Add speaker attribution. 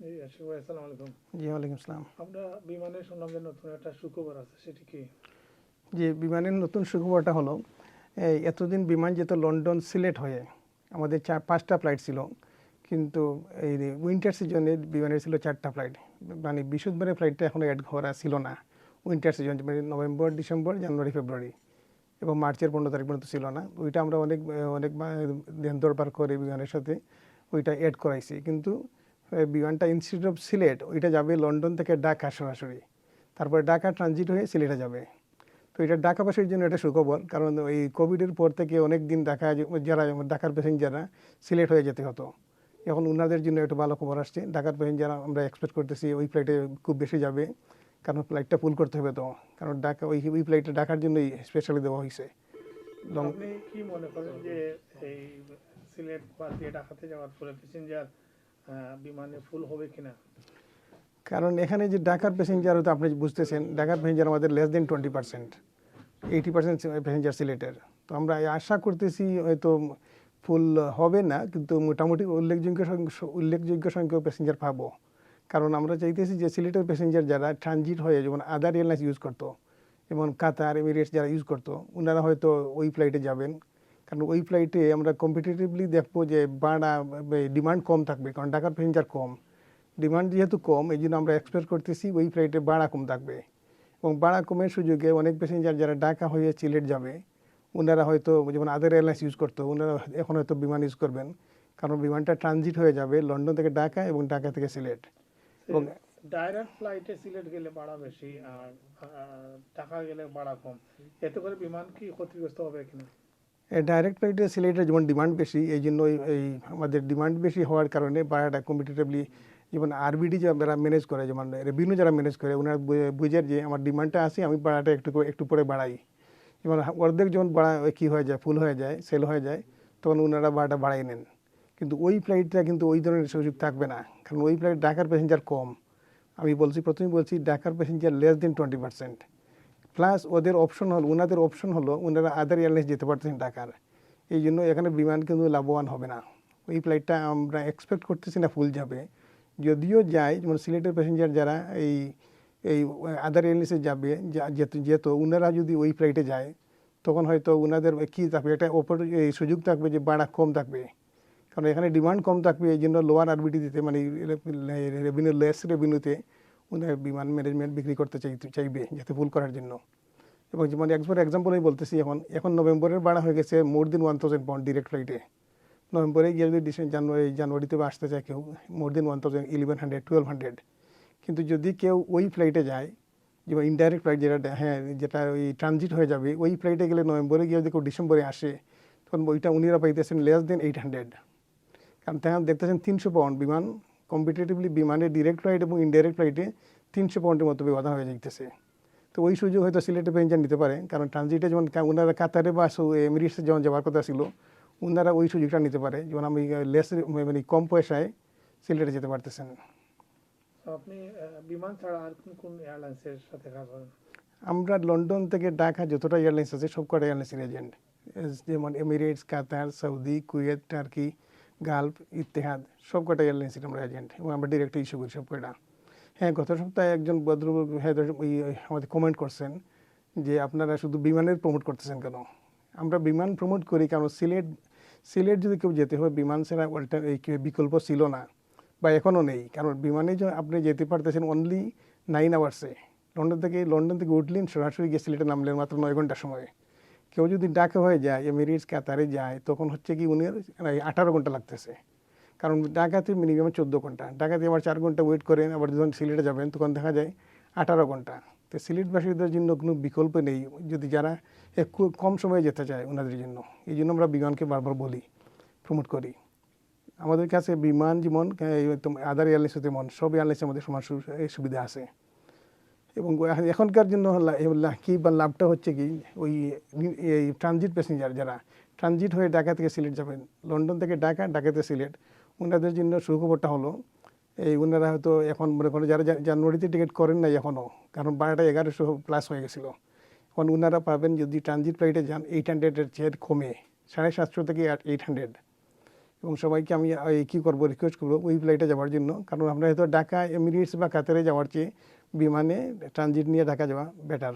Speaker 1: জি আশিক ভাই আসসালামু আলাইকুম।
Speaker 2: জি ওয়ালাইকুম আসসালাম
Speaker 1: আমরা বিমানে শুনলাম যে নতুন একটা সুখবর আছে সেটি কি?
Speaker 2: যে বিমানের নতুন সুখবরটা হলো এই এতদিন বিমান যেত লন্ডন সিলেট হয়ে আমাদের চার পাঁচটা ফ্লাইট ছিল কিন্তু এই উইন্টার সিজনে বিমানের ছিল চারটা ফ্লাইট মানে বৃহস্পতিবারের ফ্লাইটটা এখনও অ্যাড করা ছিল না উইন্টার সিজন মানে নভেম্বর ডিসেম্বর জানুয়ারি ফেব্রুয়ারি এবং মার্চের পনেরো তারিখ পর্যন্ত ছিল না ওইটা আমরা অনেক অনেক দেন দরবার করে বিমানের সাথে ওইটা অ্যাড করাইছি কিন্তু বিমানটা ইনস্টিটিউট অফ সিলেট ওইটা যাবে লন্ডন থেকে ঢাকা সরাসরি। তারপরে ঢাকা ট্রানজিট হয়ে সিলেটে যাবে। তো এটা ঢাকাবাসীর জন্য এটা সুখবর, কারণ ওই কোভিডের পর থেকে অনেক দিন ঢাকা যারা ঢাকার প্যাসেঞ্জাররা সিলেট হয়ে যেতে হতো। এখন ওনাদের জন্য একটু ভালো খবর আসছে। ঢাকার প্যাসেঞ্জার আমরা এক্সপেক্ট করতেছি ওই ফ্লাইটে খুব বেশি যাবে, কারণ ফ্লাইটটা ফুল করতে হবে তো। কারণ ঢাকা, ওই ওই ফ্লাইটটা ঢাকার জন্যই স্পেশালি দেওয়া হয়েছে।
Speaker 1: কি মনে করেন যে এই সিলেট বা ঢাকাতে যাওয়ার পরে প্যাসেঞ্জার বিমানে ফুল হবে কিনা?
Speaker 2: কারণ এখানে যে ঢাকার প্যাসেঞ্জার তো আপনি বুঝতেছেন ঢাকার প্যাসেঞ্জার আমাদের less than twenty percent eighty percent passenger সিলেটের তো আমরা আশা করতেছি হয়তো ফুল হবে না, কিন্তু মোটামুটি উল্লেখযোগ্য উল্লেখযোগ্য সংখ্যক প্যাসেঞ্জার পাবো। কারণ আমরা চাইতেছি যে সিলেটের প্যাসেঞ্জার যারা ট্রানজিট হয়ে, যেমন আদার এয়ারলাইন্স ইউজ করতো, যেমন কাতার এমিরেটস যারা ইউজ করতো ওনারা হয়তো ওই ফ্লাইটে যাবেন। কারণ ওই ফ্লাইটে আমরা কম্পিটিটিভলি দেখব যে বাড়া ডিমান্ড কম থাকবে কারণ ঢাকার প্যাসেঞ্জার কম। ডিমান্ড যেহেতু কম এই জন্য আমরা এক্সপেক্ট করতেছি ওই ফ্লাইটে ভাড়া কম থাকবে। এবং ভাড়া কমের সুযোগে অনেক প্যাসেঞ্জার যারা ঢাকা হয়ে সিলেট যাবে ওনারা হয়তো যেমন আদার এয়ারলাইন্স ইউজ করতো ওনারা এখন হয়তো বিমান ইউজ করবেন। কারণ বিমানটা ট্রানজিট হয়ে যাবে লন্ডন থেকে ঢাকা এবং ঢাকা থেকে সিলেট। এবং
Speaker 1: ডাইরেক্ট ফ্লাইটে সিলেট গেলে ভাড়া বেশি আর ঢাকা গেলে ভাড়া কম। এতে করে বিমান কি ক্ষতিগ্রস্ত হবে কিনা?
Speaker 2: ডাইরেক্ট ফ্লাইটে সিলেটের যেমন ডিমান্ড বেশি, এই জন্য এই- আমাদের ডিমান্ড বেশি হওয়ার কারণে ভাড়াটা কম্পিটিটিভলি যেমন আরবিডি যারা ম্যানেজ করে, যেমন রেভিনিউ যারা ম্যানেজ করে, ওনারা বু- বুঝের যে আমার ডিমান্ডটা আছে, আমি বাড়াটা একটু একটু পরে বাড়াই। যেমন অর্ধেক যখন বাড়া কী হয়ে যায় ফুল হয়ে যায় সেল হয়ে যায়, তখন ওনারা ভাড়াটা বাড়াই নেন। কিন্তু ওই ফ্লাইটটা কিন্তু ওই ধরনের সুযোগ থাকবে না, কারণ ওই ফ্লাইট ঢাকার প্যাসেঞ্জার কম। আমি বলছি, প্রথমেই বলছি, ঢাকার passenger less than twenty percent plus ওদের অপশন হলো ওনাদের অপশন হলো ওনারা আদার এয়ারলাইন্স যেতে পারতেছেন ঢাকার। এই জন্য এখানে বিমান কিন্তু লাভবান হবে না। ওই ফ্লাইটটা আমরা এক্সপেক্ট করতেছি না ফুল যাবে। যদিও যায়, যেমন সিলেটের প্যাসেঞ্জার যারা এই এই আদার এয়ারলাইন্সে যাবে যেত- ওনারা যদি ওই ফ্লাইটে যায়, তখন হয়তো ওনাদের কী থাকবে, একটা অপর এই সুযোগ থাকবে যে ভাড়া কম থাকবে। কারণ এখানে ডিমান্ড কম থাকবে, এই জন্য লোয়ার আরবিটি দিতে মানে রেভিনিউ লেস রেভিনিউতে ওনার বিমান ম্যানেজমেন্ট বিক্রি করতে চাই চাইবে যাতে ভুল করার জন্য। এবং যেমন একবার এক্সাম্পল আমি বলতেছি, এখন এখন নভেম্বরের বাড়া হয়ে গেছে more than one thousand pound direct ফ্লাইটে নভেম্বরে গিয়ে যদি ডিসেম্বর জানুয়ারি জানুয়ারিতে আসতে চায় কেউ more than one thousand eleven hundred twelve hundred কিন্তু যদি কেউ ওই ফ্লাইটে যায়, যেমন ইনডাইরেক্ট ফ্লাইট যেটা হ্যাঁ যেটা ওই ট্রানজিট হয়ে যাবে, ওই ফ্লাইটে গেলে নভেম্বরে গিয়ে যদি কেউ ডিসেম্বরে আসে, তখন ওইটা উনিরা পাইতেছেন লেস দেন এইট হান্ড্রেড কারণ তখন দেখতেছেন তিনশো পাউন্ড বিমান কম্পিটিটিভলি বিমানে ডিরেক্ট ফ্লাইট এবং ইনডাইরেক্ট ফ্লাইটে তিনশো পাউন্ডের মতো ব্যবধান হয়ে যাইতেছে। তো ওই সুযোগ হয়তো সিলেটে প্যাসেঞ্জার নিতে পারে কারণ ট্রানজিটে যেমন ওনারা কাতারে বা এমিরেটসে যেমন যাওয়ার কথা ছিল ওনারা ওই সুযোগটা নিতে পারে যেমন আমি লেস মানে কম পয়সায় সিলেটে যেতে পারতেছেন।
Speaker 1: আপনি বিমান ছাড়া আর কোন কোন এয়ারলাইন্সের সাথে কাজ করেন?
Speaker 2: আমরা লন্ডন থেকে ঢাকা যতটা এয়ারলাইন্স আছে সব কটা এয়ারলাইন্সের এজেন্ট যেমন Emirates Qatar Saudi Kuwait Turkey Gulf Etihad সব কটা এয়ারলাইন্সের আমরা এজেন্ট এবং আমরা ডিরেক্ট ইস্যু করি সব কটা হ্যাঁ গত সপ্তাহে একজন ভদ্র হ্যাঁ আমাদের কমেন্ট করছেন যে আপনারা শুধু বিমানের প্রমোট করতেছেন কেন? আমরা বিমান প্রমোট করি কারণ সিলেট সিলেট যদি কেউ যেতে হয়, বিমান ছাড়া অল্টার এই বিকল্প ছিল না বা এখনও নেই। কারণ বিমানে আপনি যেতে পারতেছেন অনলি নাইন আওয়ার্সে লন্ডন থেকে লন্ডন থেকে উঠলেন, সরাসরি গিয়ে সিলেটে নামলেন মাত্র নয় ঘণ্টার সময়। কেউ যদি ঢাকা হয়ে যায়, এমিরেটস কাতারে যায়, তখন হচ্ছে কি উনি আঠারো ঘণ্টা লাগতেছে। কারণ ঢাকাতে মিনিমাম চোদ্দ ঘণ্টা। ঢাকাতে আবার চার ঘণ্টা ওয়েট করেন, আবার যখন সিলেটে যাবেন, তখন দেখা যায় আঠারো ঘণ্টা। তো সিলেটবাসীদের জন্য কোনো বিকল্প নেই, যদি যারা একটু কম সময়ে যেতে চায় ওনাদের জন্য। এই জন্য আমরা বিমানকে বারবার বলি প্রমোট করি। আমাদের কাছে বিমান, যেমন আদার এয়ারলাইন্স তেমন সব এয়ারলাইন্সের মধ্যে সমান সুবিধা আছে। এবং এখনকার জন্য কি বা লাভটা হচ্ছে কি, ওই এই ট্রানজিট প্যাসেঞ্জার যারা ট্রানজিট হয়ে ঢাকা থেকে সিলেট যাবেন, লন্ডন থেকে ঢাকা, ঢাকাতে সিলেট ওনাদের জন্য সুখবরটা হলো, এই ওনারা হয়তো এখন মনে করেন যারা জানুয়ারিতে টিকিট করেন নাই এখনও কারণ বারোটা এগারোশো প্লাস হয়ে গেছিল, এখন ওনারা পাবেন যদি ট্রানজিট ফ্লাইটে যান এইট হান্ড্রেডের চেয়ে কমে, সাড়ে সাতশো থেকে এইট হান্ড্রেড এবং সবাইকে আমি কী করব রিকোয়েস্ট করব, ওই ফ্লাইটে যাওয়ার জন্য, কারণ আমরা হয়তো ঢাকা, এমিরেটস বা কাতারে যাওয়ার চেয়ে বিমানে ট্রানজিট নিয়ে ঢাকা যাওয়া বেটার